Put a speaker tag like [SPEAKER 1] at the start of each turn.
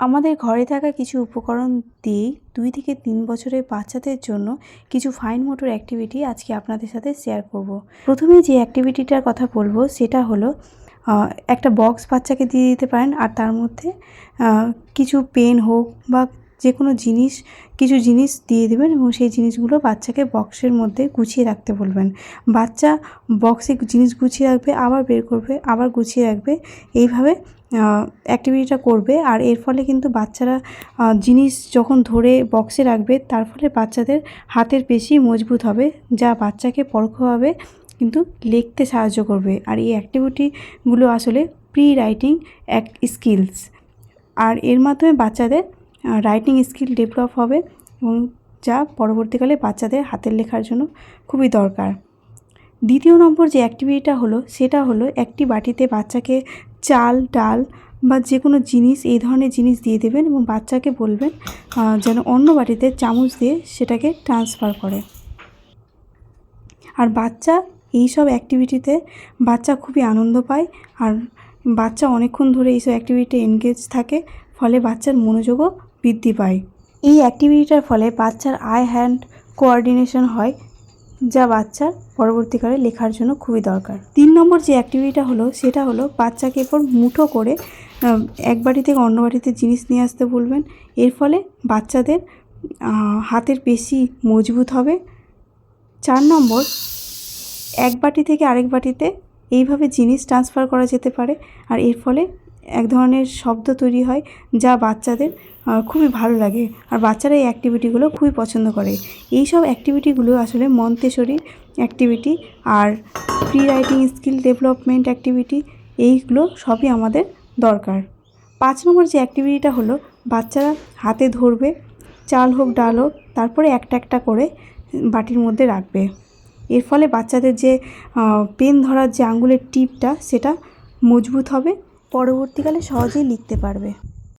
[SPEAKER 1] আমাদের ঘরে থাকা কিছু উপকরণ দিয়েই দুই থেকে তিন বছরের বাচ্চাদের জন্য কিছু ফাইন মোটর অ্যাক্টিভিটি আজকে আপনাদের সাথে শেয়ার করব। প্রথমে যে অ্যাক্টিভিটিটার কথা বলব, সেটা হলো একটা বক্স বাচ্চাকে দিয়ে দিতে পারেন, আর তার মধ্যে কিছু পেন হোক বা যে কোনো জিনিস, কিছু জিনিস দিয়ে দেবেন এবং সেই জিনিসগুলো বাচ্চাকে বক্সের মধ্যে গুছিয়ে রাখতে বলবেন। বাচ্চা বক্সে জিনিস গুছিয়ে রাখবে, আবার বের করবে, আবার গুছিয়ে রাখবে। এইভাবে অ্যাক্টিভিটিটা করবে। আর এর ফলে কিন্তু বাচ্চারা জিনিস যখন ধরে বক্সে রাখবে, তার ফলে বাচ্চাদের হাতের পেশি মজবুত হবে, যা বাচ্চাকে পরোক্ষভাবে কিন্তু লিখতে সাহায্য করবে। আর এই অ্যাক্টিভিটিগুলো আসলে প্রি রাইটিং এক স্কিলস আর এর মাধ্যমে বাচ্চাদের রাইটিং স্কিল ডেভেলপ হবে এবং যা পরবর্তীকালে বাচ্চাদের হাতের লেখার জন্য খুবই দরকার। দ্বিতীয় নম্বর যে অ্যাক্টিভিটিটা হলো, সেটা হলো একটি বাটিতে বাচ্চাকে চাল, ডাল বা যে কোনো জিনিস, এই ধরনের জিনিস দিয়ে দেবেন এবং বাচ্চাকে বলবেন যেন অন্য বাটিতে চামচ দিয়ে সেটাকে ট্রান্সফার করে। আর বাচ্চা এই সব অ্যাক্টিভিটিতে বাচ্চা খুবই আনন্দ পায় আর বাচ্চা অনেকক্ষণ ধরে এইসব অ্যাক্টিভিটিতে এনগেজ থাকে, ফলে বাচ্চার মনোযোগও বৃদ্ধি পায়। এই অ্যাক্টিভিটিটার ফলে বাচ্চার আই হ্যান্ড কোঅর্ডিনেশন হয়, যা বাচ্চার পরবর্তীকালে লেখার জন্য খুবই দরকার। তিন নম্বর যে অ্যাক্টিভিটিটা হলো, সেটা হলো বাচ্চাকে এরপর মুঠো করে এক বাড়ি থেকে অন্য বাড়িতে জিনিস নিয়ে আসতে বলবেন। এর ফলে বাচ্চাদের হাতের পেশি মজবুত হবে। চার নম্বর, এক বাটি থেকে আরেক বাটিতে এইভাবে জিনিস ট্রান্সফার করা যেতে পারে, আর এর ফলে ধরনের শব্দ তৈরি হয় যা বাচ্চাদের খুবই ভালো লাগে। আর বাচ্চারা এই অ্যাক্টিভিটিগুলো খুবই পছন্দ করে। এই সব অ্যাক্টিভিটিগুলো আসলে মন্তেশ্বরী অ্যাক্টিভিটি আর pre writing skill development activity এইগুলো সবই আমাদের দরকার। পাঁচ নম্বর যে অ্যাক্টিভিটিটা হলো, বাচ্চারা হাতে ধরবে, চাল হোক, ডাল হোক, তারপরে একটা একটা করে বাটির মধ্যে রাখবে। এর ফলে বাচ্চাদের যে পেন ধরার যে আঙ্গুলের টিপটা, সেটা মজবুত হবে পরবর্তীকালে সহজেই লিখতে পারবে।